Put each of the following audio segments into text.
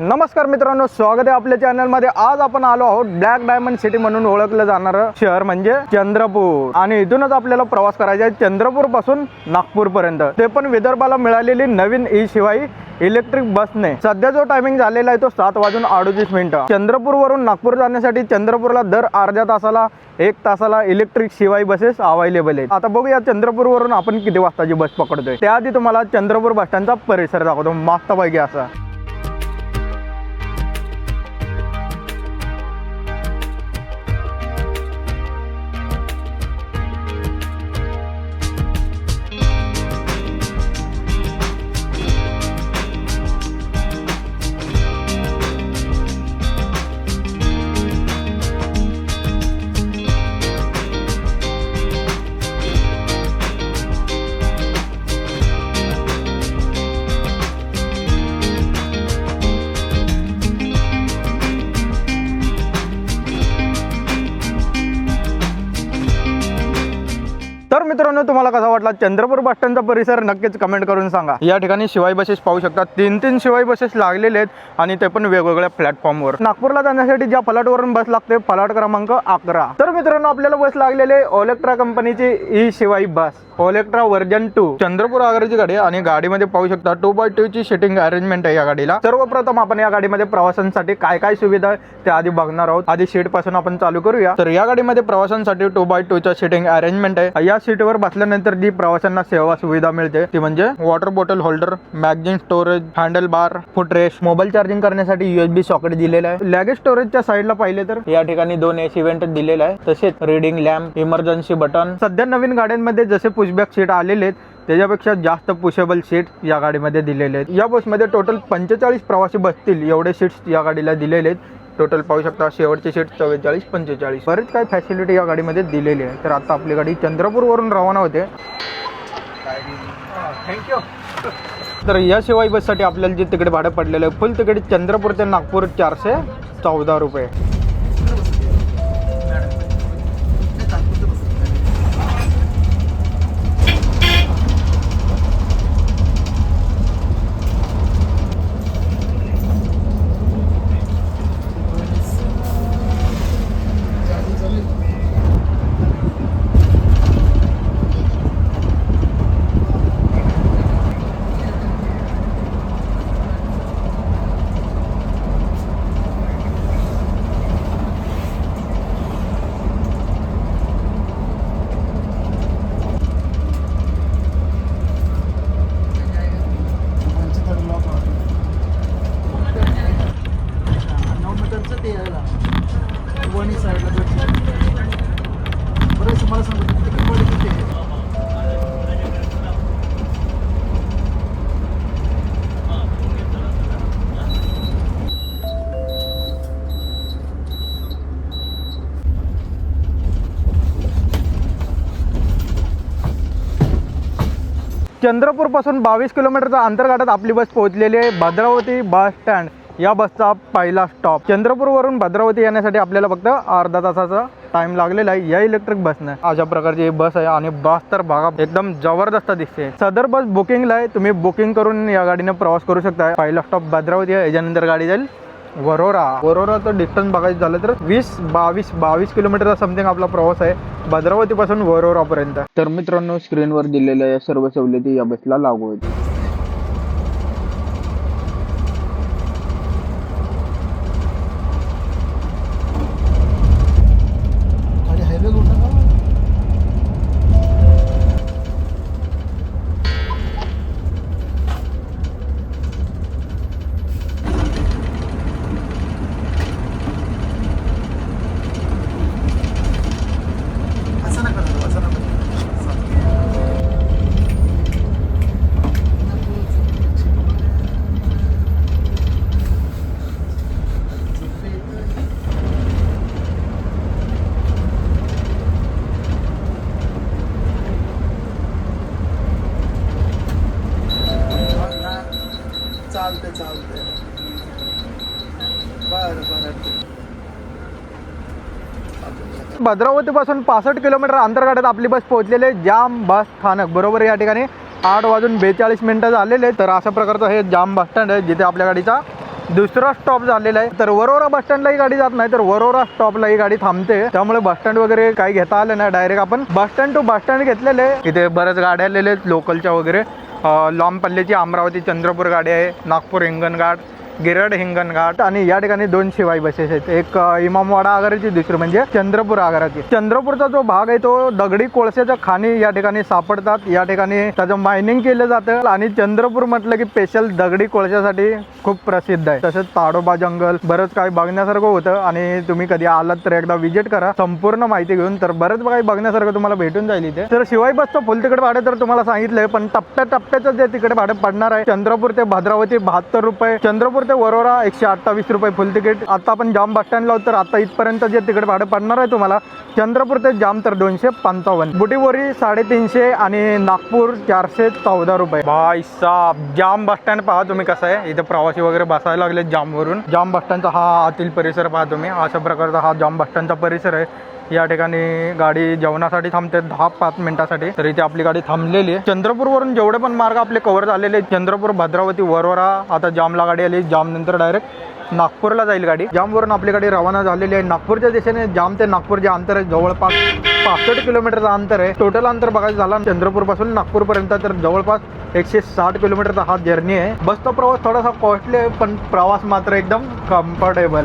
नमस्कार मित्रांनो स्वागत आहे आपल्या चॅनलमध्ये आज आपण आलो आहोत ब्लॅक डायमंड सिटी म्हणून ओळखलं जाणारं शहर म्हणजे चंद्रपूर. आणि इथूनच आपल्याला प्रवास करायचा आहे चंद्रपूरपासून नागपूर पर्यंत ते पण विदर्भाला मिळालेली नवीन ई शिवाई इलेक्ट्रिक बसने सध्या जो टायमिंग झालेला आहे तो सात वाजून अडोतीस मिनिटं. चंद्रपूर वरून नागपूर जाण्यासाठी चंद्रपूरला दर अर्ध्या तासाला एक तासाला इलेक्ट्रिक शिवाई बसेस अवेलेबल आहेत. आता बघूया चंद्रपूर वरून आपण किती वाजताची बस पकडतोय. त्याआधी तुम्हाला चंद्रपूर बस स्टँडचा परिसर दाखवतो. मस्तपैकी असा. मित्रांनो तुम्हाला कसा वाटला चंद्रपूर बस स्टँडचा परिसर? नक्कीच कमेंट करून सांगा. या ठिकाणी शिवाई बसेस पाहू शकता. तीन तीन शिवाई बसेस लागलेले आहेत आणि ते पण वेगवेगळ्या प्लॅटफॉर्मवर नागपूरला जाण्यासाठी ज्या फलाटवरून बस लागते फलाट क्रमांक अकरा. तर मित्रांनो आपल्याला बस लागलेले ओलेक्ट्रा कंपनीची e Shivai bus Olectra version two Chandrapur आगाराची गाडी आणि गाडीमध्ये पाहू शकता टू बाय टू ची सिटिंग अरेंजमेंट आहे या गाडीला. सर्वप्रथम आपण या गाडीमध्ये प्रवासांसाठी काय काय सुविधा आहे त्या आधी बघणार आहोत. आधी सीटपासून आपण चालू करूया. तर या गाडीमध्ये प्रवासांसाठी टू बाय टू च्या सिटिंग अरेंजमेंट आहे. या गाडीवर बसल्यानंतर जी प्रवाशांना सेवा सुविधा मिळते ती म्हणजे water bottle holder magazine storage handle bar footrest mobile charging करण्यासाठी युएसबी सॉकेट दिलेला आहे. लॅगेज स्टोरेजच्या साईडला पाहिले तर या ठिकाणी दोन एसी इव्हेंट दिलेला आहे. तसेच रीडिंग लॅम्प इमर्जन्सी बटन सध्या नवीन गाड्यांमध्ये जसे पुशबॅक सीट आलेले आहेत त्याच्यापेक्षा जास्त पुशेबल सीट या गाडीमध्ये दिलेले आहेत. या बसमध्ये टोटल पंचेचाळीस प्रवासी बसतील एवढे सीट्स या गाडीला दिलेले आहेत. टोटल पाहू शकता शेवटची सीट चव्वेचाळीस पंचेचाळीस. बरेच काय फॅसिलिटी या गाडीमध्ये दिलेली आहे. तर आता आपली गाडी चंद्रपूरवरून रवाना होते. थँक्यू तर या शिवाय बससाठी आपल्याला जे तिकडे भाडं पडलेलं आहे फुल तिकीट चंद्रपूर ते नागपूर चारशे चौदा रुपये. वणी साईडला मला सांगतो किती आहे चंद्रपूरपासून बावीस किलोमीटरचा अंतर आपली बस पोहोचलेली आहे. Bhadravati bus stand. या बसचा पहिला स्टॉप चंद्रपूरवरून भद्रावती येण्यासाठी आपल्याला फक्त अर्धा तासाचा टाइम लागलेला आहे. या इलेक्ट्रिक बसने अशा प्रकारची बस आहे आणि बस तर भागा एकदम जबरदस्त दिसते. सदर बस बुकिंगला आहे. तुम्ही बुकिंग करून या गाडीने प्रवास करू शकता. पहिला स्टॉप भद्रावती आहे. याच्यानंतर गाडी जाईल वरोरा. वरोराचं डिस्टन्स बघायचं झालं तर वीस बावीस बावीस किलोमीटरचा समथिंग आपला प्रवास आहे भद्रावतीपासून वरोरापर्यंत. तर मित्रांनो स्क्रीनवर दिलेल्या या सर्व सवलती या बसला लागू होती खाली हायवे कुठं का बरं बरं भद्रावतीपासून पासष्ट किलोमीटर अंतर आपली बस पोहोचलेली आहे. जाम बस स्थानक. बरोबर या ठिकाणी आठ वाजून बेचाळीस मिनिटं झालेले आहेत. तर अशा प्रकारचं हे जाम बस स्टँड आहे जिथे आपल्या गाडीचा दुसरा स्टॉप झालेला आहे. तर वरोरा बस स्टँडला ही गाडी जात नाही तर वरोरा स्टॉपला ही गाडी थांबते. त्यामुळे बस स्टँड वगैरे काही घेता आलं नाही. डायरेक्ट आपण bus stand to bus stand घेतलेले आहे. इथे बऱ्याच गाड्या आलेल्या आहेत लोकलच्या वगैरे. लांब पल्ल्याची अमरावती चंद्रपूर गाडी आहे नागपूर हिंगणघाट गिरड हिंगणघाट आणि या ठिकाणी दोन शिवाई बसेस आहेत. एक इमामवाडा आगाराची दुसरी म्हणजे चंद्रपूर आगाराची. चंद्रपूरचा जो भाग आहे तो दगडी कोळशाच्या खाणी या ठिकाणी सापडतात. या ठिकाणी त्याचं मायनिंग केलं जातं आणि चंद्रपूर म्हटलं की स्पेशल दगडी कोळशासाठी खूप प्रसिद्ध आहे. तसंच ताडोबा जंगल बरंच काही बघण्यासारखं होतं आणि तुम्ही कधी आलात तर एकदा व्हिजिट करा. संपूर्ण माहिती घेऊन तर बरंच काही बघण्यासारखं तुम्हाला भेटून जाईल इथे. तर शिवाई बसचं फुल तिकीट भाडं तर तुम्हाला सांगितलंय पण टप्प्या टप्प्याचं जे तिकडे भाडं पडणार आहे. चंद्रपूर ते भद्रावती बहात्तर रुपये. चंद्रपूर ते वरोरा एकशे अठ्ठावीस रुपये फुल तिकीट आता आपण जाम बस स्टँडला तर आता इथपर्यंत जे तिकीट भाडं पडणार आहे तुम्हाला चंद्रपूर ते जाम तर दोनशे पंचावन्न. बुटीबोरी साडेतीनशे आणि नागपूर चारशे चौदा रुपये. भाई साब जाम बस स्टँड पहा तुम्ही कसं आहे. इथे प्रवासी वगैरे बसायला लागले जामवरून. जाम बस स्टँडचा हा आतील परिसर पहा तुम्ही. अशा प्रकारचा हा जाम बस स्टँडचा परिसर आहे. या ठिकाणी गाडी जेवणासाठी थांबते दहा पाच मिनिटासाठी. तर इथे आपली गाडी थांबलेली आहे. चंद्रपूरवरून जेवढे पण मार्ग आपले कव्हर झालेले आहेत चंद्रपूर भद्रावती वरवरा आता जामला गाडी आली जाम नंतर डायरेक्ट नागपूरला जाईल गाडी. जामवरून आपली गाडी रवाना झालेली आहे. नागपूरच्या दिशेने जाम ते नागपूर जे अंतर आहे जवळपास पासष्ट किलोमीटरचं अंतर आहे. टोटल अंतर बघायचं झालं चंद्रपूरपासून नागपूरपर्यंत तर जवळपास एकशे साठ किलोमीटरचा हा जर्नी आहे. बसचा प्रवास थोडासा कॉस्टली आहे पण प्रवास मात्र एकदम कम्फर्टेबल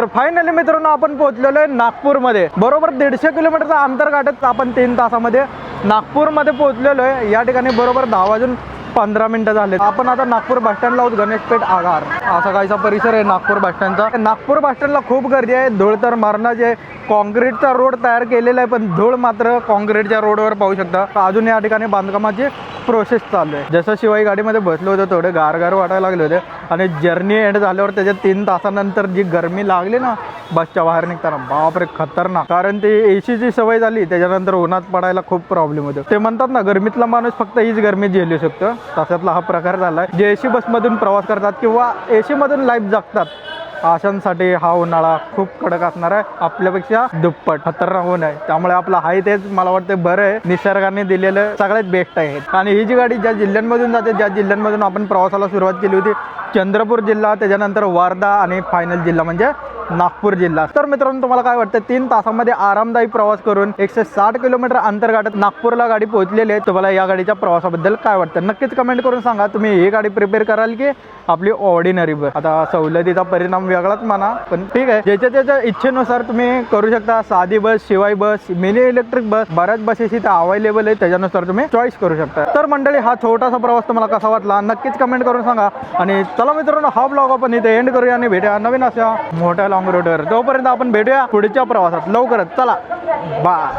तर फायनली मित्रांनो आपण पोहोचलेलो आहे नागपूरमध्ये. बरोबर दीडशे किलोमीटरचं अंतर गाठत आपण तीन तासामध्ये नागपूरमध्ये पोहोचलेलो आहे. या ठिकाणी बरोबर दहा वाजून पंधरा मिनिटं झाले आपण आता नागपूर बस स्टँडला आहोत गणेशपेठ आगार. असा काहीसा परिसर आहे नागपूर बस स्टँडचा. नागपूर बस स्टँडला खूप गर्दी आहे. धूळ तर मारणं जे कॉन्क्रीटचा रोड तयार केलेला आहे पण धूळ मात्र कॉन्क्रीटच्या रोडवर पाहू शकता. अजून या ठिकाणी बांधकामाची प्रोसेस चालू आहे. जसं शिवाई गाडीमध्ये बसलो होतो थोडे गार गार वाटायला लागले होते. आणि जर्नी एंड झाल्यावर त्याच्या तीन तासानंतर जी गरमी लागली ना बसच्या बाहेर निघताना बापरे खतरनाक. कारण ती एसीची सवय झाली त्याच्यानंतर उन्हात पडायला खूप प्रॉब्लेम होतो. ते म्हणतात ना गरमीतला माणूस फक्त हीच गरमी झेलू शकतो. तासातला हा प्रकार झाला आहे जे ए सी बसमधून प्रवास करतात किंवा ए सीमधून लाईफ जगतात अशांसाठी हा उन्हाळा खूप कडक असणार आहे. आपल्यापेक्षा दुप्पट खतरनाक होऊन आहे. त्यामुळे आपला हाय तेच मला वाटतं बरं आहे. निसर्गाने दिलेलं सगळ्यात बेस्ट आहे आणि ही जी गाडी ज्या जिल्ह्यांमधून जाते ज्या जिल्ह्यांमधून आपण प्रवासाला सुरुवात केली होती चंद्रपूर जिल्हा त्याच्यानंतर वारदा आणि फायनल जिल्हा म्हणजे नागपूर जिल्हा. तर मित्रांनो तुम्हाला काय वाटतं? तीन तासामध्ये आरामदायी प्रवास करून एकशे साठ किलोमीटर अंतर गाठत नागपूरला गाडी पोहोचलेली आहे. तुम्हाला या गाडीच्या प्रवासाबद्दल काय वाटतं? नक्कीच कमेंट करून सांगा. तुम्ही ही गाडी प्रिपेअर कराल की आपली ऑर्डिनरी बस आता सवलतीचा परिणाम वेगळाच म्हणा पण ठीक आहे. ज्याच्या त्याच्या इच्छेनुसार तुम्ही करू शकता. साधी बस शिवाय बस मिनी इलेक्ट्रिक बस बऱ्याच बसेस इथे अवेलेबल आहे त्याच्यानुसार तुम्ही चॉईस करू शकता. तर मंडळी हा छोटासा प्रवास तुम्हाला कसा वाटला? नक्कीच कमेंट करून सांगा. आणि चला मित्रांनो हा ब्लॉग आपण इथे एंड करूया आणि भेटूया नवीन अशा मोठ्या लॉंग रूटवर तोपर्यंत आपण भेटूया पुढच्या प्रवासात. लवकरच. चला. बा